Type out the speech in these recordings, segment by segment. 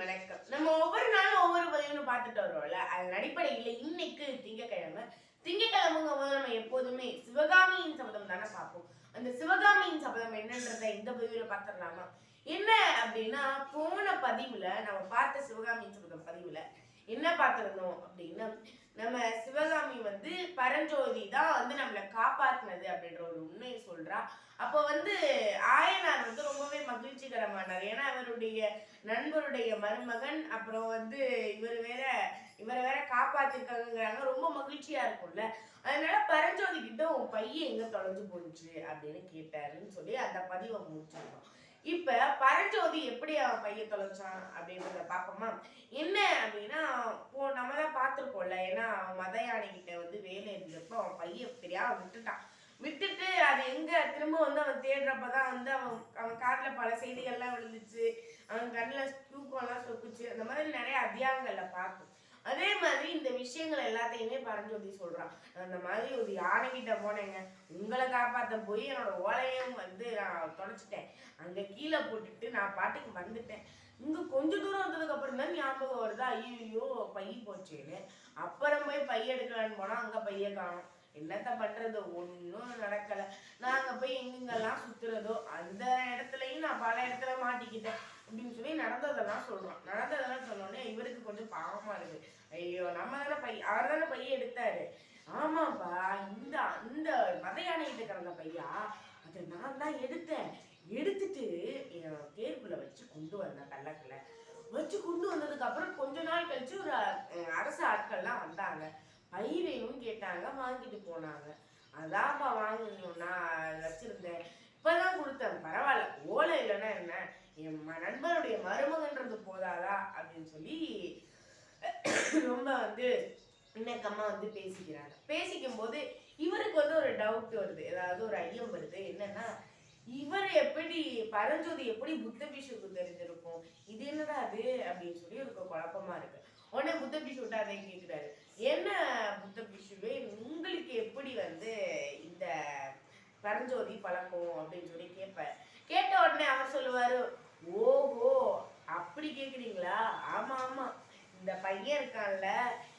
வணக்கம். நம்ம ஒவ்வொரு நாளும் ஒவ்வொரு பதிவுன்னு பார்த்துட்டு வரோம்ல அதன் அடிப்படையில் இன்னைக்கு திங்கக்கிழமை. திங்கக்கிழமைங்க போது நம்ம எப்போதுமே சிவகாமியின் சபதம் தானே பார்ப்போம். அந்த சிவகாமியின் சபதம் என்னன்றத இந்த பதிவில் பார்த்துடலாமா? என்ன அப்படின்னா போன பதிவுல நம்ம பார்த்த சிவகாமியின் சபதம் பதிவுல என்ன பார்த்திருந்தோம் அப்படின்னா நம்ம சிவகாமி வந்து பரஞ்சோதி தான் வந்து நம்மளை காப்பாத்தினது அப்படின்ற ஒரு உண்மையை சொல்றா. அப்போ வந்து ஆயனார் வந்து ரொம்பவே மகிழ்ச்சிகரமானார். ஏன்னா அவருடைய நண்பருடைய மருமகன் அப்புறம் வந்து இவர் வேற இவரை வேற காப்பாத்திருக்காங்கிறாங்க ரொம்ப மகிழ்ச்சியா இருக்கும்ல. அதனால பரஞ்சோதி கிட்ட உன் பையன் எங்க தொலைஞ்சு போச்சு அப்படின்னு கேட்டாருன்னு சொல்லி அந்த பதிவை முடிச்சிருக்கோம். இப்ப பரஞ்சோதி எப்படி அவன் பையன் தொலைச்சான் அப்படின்றத பார்ப்போமா? என்ன அப்படின்னா இப்போ நம்ம தான் பார்த்துருக்கோம்ல ஏன்னா அவன் மத கிட்ட வந்து வேலை இருந்தப்போ அவன் பையன் தெரியாம விட்டுட்டான். விட்டுட்டு அது எங்க திரும்ப வந்து அவன் தேடுறப்பதான் வந்து அவன் அவன் காட்டுல பல செய்திகள்லாம் விழுந்துச்சு. அவன் கண்ணில் தூக்கம்லாம் சொக்குச்சு. அந்த மாதிரி நிறைய அத்தியாயங்கள்ல பார்த்தோம் அதே மாதிரி இந்த விஷயங்கள் எல்லாத்தையுமே பரஞ்சோதி சொல்றான். அந்த மாதிரி ஒரு யானை கிட்ட போனேங்க. உங்களை காப்பாத்த போய் என்னோட ஓலையும் வந்து நான் தொலைச்சிட்டேன். அங்க கீழே போட்டுட்டு நான் பாட்டுக்கு வந்துட்டேன். இங்க கொஞ்ச தூரம் வந்ததுக்கு அப்புறம் தான் ஞாபகம் வருதா. ஐயோ பையன் போச்சுன்னு. அப்புறம் போய் பைய எடுக்கலான்னு போனா அங்க பைய காணும். என்னத்த பண்றது? ஒன்றும் நடக்கல. நாங்க போய் எங்கெங்கெல்லாம் சுத்துறதோ அந்த இடத்துலயும் நான் பல இடத்துல மாட்டிக்கிட்டேன். அப்படின்னு சொல்லி நடந்ததெல்லாம் சொல்றோம் நடந்ததெல்லாம் சொன்னோடனே இவருக்கு கொஞ்சம் பாவமா இருக்கு. ஐயோ நம்ம தானே பை அவர் தானே பைய எடுத்தாரு. ஆமாப்பா இந்த அந்த மத யானைகிட்ட கிடந்த பையா? அதை நான் தான் எடுத்தேன். எடுத்துட்டு என் தேர்வுல வச்சு கொண்டு வந்தேன் கள்ளக்கில். வச்சு கொண்டு வந்ததுக்கு அப்புறம் கொஞ்ச நாள் கழிச்சு ஒரு அரசு ஆட்கள்லாம் வந்தாங்க. பை வேணும்னு கேட்டாங்க வாங்கிட்டு போனாங்க. அதான்ப்பா வாங்கணும்னா வச்சுருந்தேன் வச்சிருந்தேன். இப்பதான் கொடுத்தேன். பரவாயில்ல ஓலை இல்லைன்னா என்ன? என் நண்பருடைய மருமகன்றது போதாதா? அப்படின்னு சொல்லி ரொம்ப வந்து இணக்கமா வந்து பேசிக்கிறாங்க. பேசிக்கும் போது இவருக்கு வந்து ஒரு டவுட் வருது. ஏதாவது ஒரு ஐயம் வருது. என்னன்னா இவர் எப்படி பரஞ்சோதி எப்படி புத்த பிஷுக்கு தெரிஞ்சிருக்கும்? இது என்னடா அது அப்படின்னு சொல்லி ஒரு குழப்பமா இருக்கு. உடனே புத்த பிஷுட்ட அதை கேட்கிறாரு என்ன புத்த பிஷுவே உங்களுக்கு எப்படி வந்து இந்த பரஞ்சோதி பழக்கம் அப்படின்னு சொல்லி கேட்பேன் கேட்ட உடனே அவர் சொல்லுவார் ஓஹோ அப்படி கேட்குறீங்களா ஆமாம் ஆமாம் இந்த பையன் இருக்கான்ல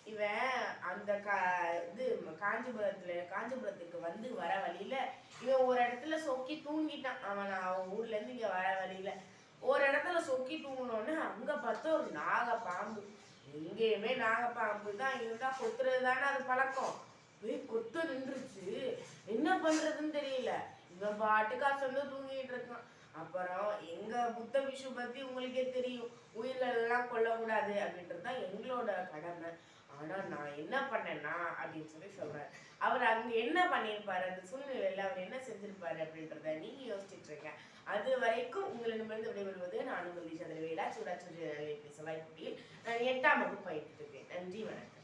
இவன் அந்த கா இது காஞ்சிபுரத்தில் காஞ்சிபுரத்துக்கு வந்து வர வழியில இவன் ஒரு இடத்துல சொக்கி தூங்கிட்டான். அவன் அவன் ஊர்லேருந்து இங்கே வர வழியில. ஒரு இடத்துல சொக்கி தூங்கினோன்னு அங்கே பார்த்தா ஒரு நாக பாம்பு எங்கேயுமே நாகப்பாம்பு தான் இருந்தா கொத்துறது தானே அது பழக்கம். போய் கொத்து நின்றுச்சு. என்ன பண்றதுன்னு தெரியல. இவன் பாட்டுக்கா சொந்த தூங்கிட்டு இருக்கான். அப்புறம் எங்க புத்த விஷு பத்தி உங்களுக்கே தெரியும். உயிரெல்லாம் கொல்லக்கூடாது அப்படின்றது தான் எங்களோட கடமை. ஆனா நான் என்ன பண்ணேன்னா அப்படின்னு சொல்லி சொல்றாரு அவர் அங்க என்ன பண்ணியிருப்பாரு? அந்த சூழ்நிலையில அவர் என்ன செஞ்சிருப்பாரு அப்படின்றத நீங்க யோசிச்சுட்டு இருக்க அது வரைக்கும் உங்களிடமிருந்து விடைபெறுவது நான் உங்கள் சந்திரவேலா சூடாச்சு பேசலாம் இப்படியில் நான் எட்டாம் வகுப்பு பயிட்டு இருக்கேன் நன்றி வணக்கம்.